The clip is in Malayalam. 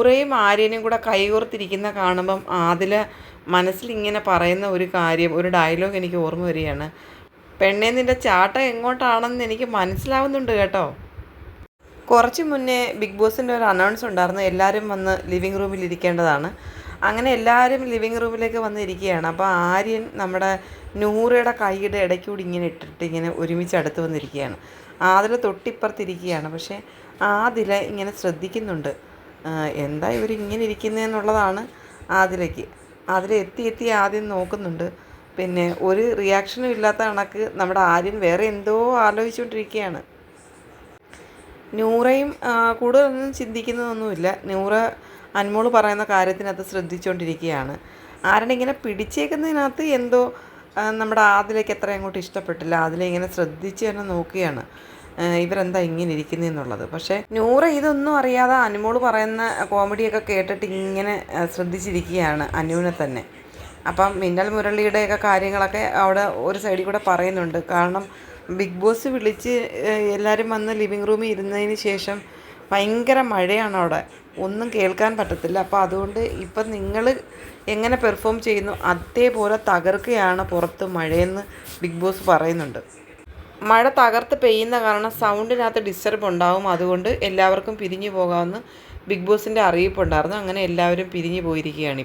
നൂറയും ആര്യനും കൂടെ കൈകോർത്തിരിക്കുന്ന കാണുമ്പം ആദില മനസ്സിലിങ്ങനെ പറയുന്ന ഒരു കാര്യം ഒരു ഡയലോഗ് എനിക്ക് ഓർമ്മ വരികയാണ്. പെണ്ണെ നിന്റെ ചാട്ടം എങ്ങോട്ടാണെന്ന് എനിക്ക് മനസ്സിലാവുന്നുണ്ട് കേട്ടോ. കുറച്ച് മുന്നേ ബിഗ് ബോസിന്റെ ഒരു അനൗൺസ് ഉണ്ടായിരുന്നു. എല്ലാവരും വന്ന് ലിവിങ് റൂമിൽ ഇരിക്കേണ്ടതാണ്. അങ്ങനെ എല്ലാവരും ലിവിങ് റൂമിലേക്ക് വന്നിരിക്കുകയാണ് അപ്പോൾ ആര്യൻ നമ്മുടെ നൂറയുടെ കൈയുടെ ഇടയ്ക്കൂടി ഇങ്ങനെ ഇട്ടിട്ട് ഇങ്ങനെ ഒരുമിച്ച് അടുത്ത് വന്നിരിക്കുകയാണ്. ആതിൽ തൊട്ടിപ്പുറത്തിരിക്കുകയാണ്. പക്ഷേ ആതില ഇങ്ങനെ ശ്രദ്ധിക്കുന്നുണ്ട്. എന്താ ഇവരിങ്ങനെ ഇരിക്കുന്നതെന്നുള്ളതാണ് ആതിലയ്ക്ക് ആതില എത്തി എത്തി ആദ്യം നോക്കുന്നുണ്ട്. പിന്നെ ഒരു റിയാക്ഷനും ഇല്ലാത്ത കണക്ക് നമ്മുടെ ആര്യൻ വേറെ എന്തോ ആലോചിച്ചുകൊണ്ടിരിക്കുകയാണ്. നൂറയും കൂടുതലൊന്നും ചിന്തിക്കുന്നതൊന്നുമില്ല. നൂറ അൻമോൾ പറയുന്ന കാര്യത്തിനകത്ത് ശ്രദ്ധിച്ചുകൊണ്ടിരിക്കുകയാണ്. ആരുടെ ഇങ്ങനെ പിടിച്ചേക്കുന്നതിനകത്ത് എന്തോ നമ്മുടെ ആദിലേക്ക് എത്ര അങ്ങോട്ട് ഇഷ്ടപ്പെട്ടില്ല. അതിലെ ഇങ്ങനെ ശ്രദ്ധിച്ച് തന്നെ നോക്കുകയാണ്. ഇവരെന്താ ഇങ്ങനെ ഇരിക്കുന്നതെന്നുള്ളത് പക്ഷേ നൂറ ഇതൊന്നും അറിയാതെ അനുമോൾ പറയുന്ന കോമഡിയൊക്കെ കേട്ടിട്ട് ഇങ്ങനെ ശ്രദ്ധിച്ചിരിക്കുകയാണ് അനുവിനെ തന്നെ. അപ്പം മിന്നൽ മുരളിയുടെയൊക്കെ കാര്യങ്ങളൊക്കെ അവിടെ ഒരു സൈഡിൽ കൂടെ പറയുന്നുണ്ട്. കാരണം ബിഗ് ബോസ് വിളിച്ച് എല്ലാവരും വന്ന് ലിവിങ് റൂമിൽ ഇരുന്നതിന് ശേഷം ഭയങ്കര മഴയാണ് അവിടെ. ഒന്നും കേൾക്കാൻ പറ്റത്തില്ല. അപ്പോൾ അതുകൊണ്ട് ഇപ്പം നിങ്ങൾ എങ്ങനെ പെർഫോം ചെയ്യുന്നു അതേപോലെ തകർക്കുകയാണ് പുറത്ത് മഴയെന്ന് ബിഗ് ബോസ് പറയുന്നുണ്ട്. മഴ തകർത്ത് പെയ്യുന്ന കാരണം സൗണ്ടിനകത്ത് ഡിസ്റ്റർബ് ഉണ്ടാവും. അതുകൊണ്ട് എല്ലാവർക്കും പിരിഞ്ഞു പോകാമെന്ന് ബിഗ് ബോസിന്റെ അറിയിപ്പുണ്ടായിരുന്നു. അങ്ങനെ എല്ലാവരും പിരിഞ്ഞു പോയിരിക്കുകയാണ്